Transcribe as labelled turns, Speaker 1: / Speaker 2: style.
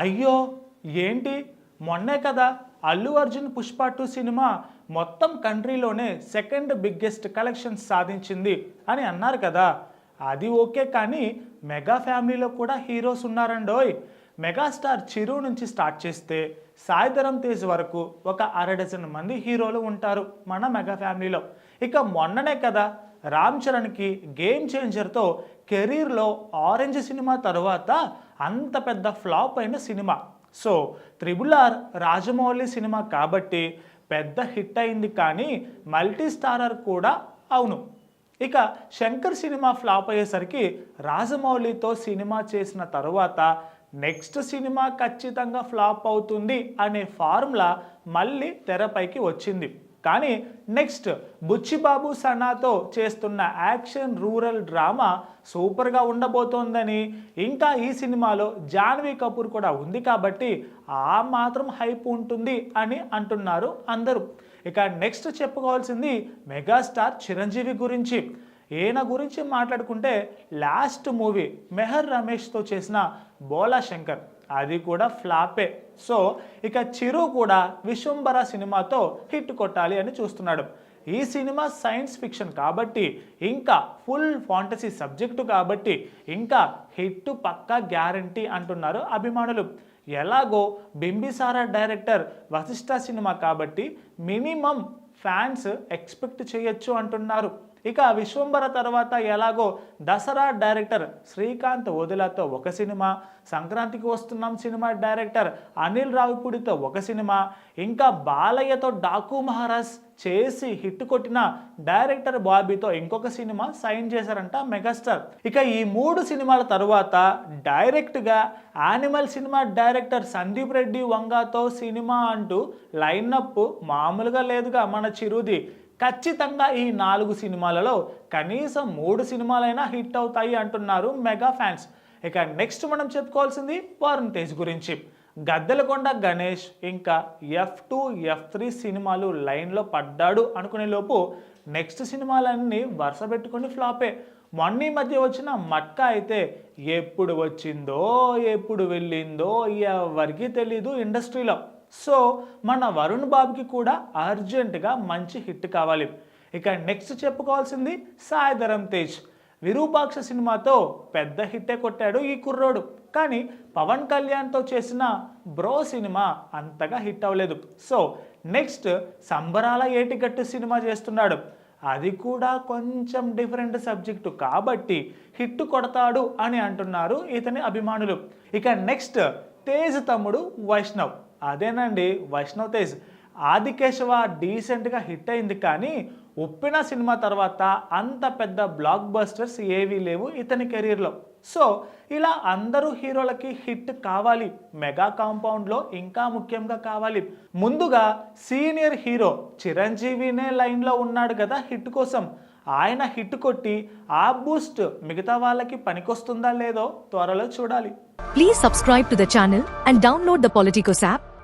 Speaker 1: అయ్యో ఏంటి? మొన్నే కదా అల్లు అర్జున్ పుష్ప టూ సినిమా మొత్తం కంట్రీలోనే సెకండ్ బిగ్గెస్ట్ కలెక్షన్స్ సాధించింది అని అన్నారు కదా. అది ఓకే కానీ మెగా ఫ్యామిలీలో కూడా హీరోస్ ఉన్నారండోయ్. మెగాస్టార్ చిరు నుంచి స్టార్ట్ చేస్తే సాయిధరం తేజ్ వరకు ఒక అర డజన్ మంది హీరోలు ఉంటారు మన మెగా ఫ్యామిలీలో. ఇక మొన్ననే కదా రామ్ చరణ్కి గేమ్ చేంజర్తో కెరీర్లో ఆరెంజ్ సినిమా తర్వాత అంత పెద్ద ఫ్లాప్ అయిన cinema. So triple R Rajamouli cinema కాబట్టి పెద్ద హిట్ అయింది కానీ మల్టీ స్టారర్ కూడా అవును. ఇక శంకర్ సినిమా ఫ్లాప్ అయ్యేసరికి రాజమౌళితో సినిమా చేసిన తరువాత నెక్స్ట్ సినిమా ఖచ్చితంగా ఫ్లాప్ అవుతుంది అనే ఫార్ములా మళ్ళీ తెరపైకి వచ్చింది. కానీ నెక్స్ట్ బుచ్చిబాబు సనాతో చేస్తున్న యాక్షన్ రూరల్ డ్రామా సూపర్గా ఉండబోతోందని. ఇంకా ఈ సినిమాలో జాన్వీ కపూర్ కూడా ఉంది కాబట్టి ఆ మాత్రం హైప్ ఉంటుంది అని అంటున్నారు అందరూ. ఇక నెక్స్ట్ చెప్పుకోవాల్సింది మెగాస్టార్ చిరంజీవి గురించి. ఈయన గురించి మాట్లాడుకుంటే లాస్ట్ మూవీ మెహర్ రమేష్తో చేసిన బోలా శంకర్. అది కూడా ఫ్లాపే. సో ఇక చిరు కూడా విశ్వంబర సినిమాతో హిట్ కొట్టాలి అని చూస్తున్నాడు. ఈ సినిమా సైన్స్ ఫిక్షన్ కాబట్టి ఇంకా ఫుల్ ఫాంటసీ సబ్జెక్టు కాబట్టి ఇంకా హిట్ పక్కా గ్యారంటీ అంటున్నారు అభిమానులు. ఎలాగో బింబిసారా డైరెక్టర్ వశిష్ఠ సినిమా కాబట్టి మినిమం ఫ్యాన్స్ ఎక్స్పెక్ట్ చేయొచ్చు అంటున్నారు. ఇక విశ్వంబర తర్వాత ఎలాగో దసరా డైరెక్టర్ శ్రీకాంత్ వదులతో ఒక సినిమా సంక్రాంతికి వస్తున్నాం సినిమా డైరెక్టర్ అనిల్ రావిపూడితో ఒక సినిమా ఇంకా బాలయ్యతో డాకు మహారాజ్ చేసి హిట్ కొట్టిన డైరెక్టర్ బాబీతో ఇంకొక సినిమా సైన్ చేశారంట మెగాస్టార్. ఇక ఈ మూడు సినిమాల తరువాత డైరెక్ట్గా animal cinema director Sandeep Reddy వంగాతో cinema అంటూ లైనప్ మామూలుగా లేదుగా మన చిరుది. ఖచ్చితంగా ఈ నాలుగు సినిమాలలో కనీసం మూడు సినిమాలైనా హిట్ అవుతాయి అంటున్నారు మెగా ఫ్యాన్స్. ఇక నెక్స్ట్ మనం చెప్పుకోవాల్సింది వరుణ్ తేజ్ గురించి. గద్దెలకొండ గణేష్ ఇంకా ఎఫ్ టూ ఎఫ్ త్రీ సినిమాలు లైన్లో పడ్డాడు అనుకునే లోపు నెక్స్ట్ సినిమాలన్నీ వరుస పెట్టుకొని ఫ్లాపే. మొన్న ఈ మధ్య వచ్చిన మట్కా అయితే ఎప్పుడు వచ్చిందో ఎప్పుడు వెళ్ళిందో ఎవరికి తెలీదు ఇండస్ట్రీలో. సో మన వరుణ్ బాబుకి కూడా అర్జెంటుగా మంచి హిట్ కావాలి. ఇక నెక్స్ట్ చెప్పుకోవాల్సింది సాయిధరం తేజ్. విరూపాక్ష సినిమాతో పెద్ద హిట్టే కొట్టాడు ఈ కుర్రోడు. కానీ పవన్ కళ్యాణ్తో చేసిన బ్రో సినిమా అంతగా హిట్ అవ్వలేదు. So next Sambarala Yetigattu cinema చేస్తున్నాడు. అది కూడా కొంచెం డిఫరెంట్ సబ్జెక్టు కాబట్టి హిట్ కొడతాడు అని అంటున్నారు ఇతని అభిమానులు. ఇక నెక్స్ట్ తేజ్ తమ్ముడు వైష్ణవ్. అదేనండి వైష్ణవ్ తేజ్. ఆదికేశవ డీసెంట్గా హిట్ అయింది కానీ ఉప్పిన సినిమా తర్వాత అంత పెద్ద బ్లాక్ బస్టర్స్ ఏవీ లేవు ఇతని కెరీర్లో సో ఇలా అందరూ హీరోలకి హిట్ కావాలి మెగా కాంపౌండ్లో ఇంకా ముఖ్యంగా కావాలి. ముందుగా సీనియర్ హీరో చిరంజీవినే లైన్లో ఉన్నాడు కదా హిట్ కోసం. ఆయన హిట్ కొట్టి ఆ బూస్ట్ మిగతా వాళ్ళకి పనికొస్తుందా లేదో త్వరలో చూడాలి.
Speaker 2: Please subscribe to the channel and download the Politicos app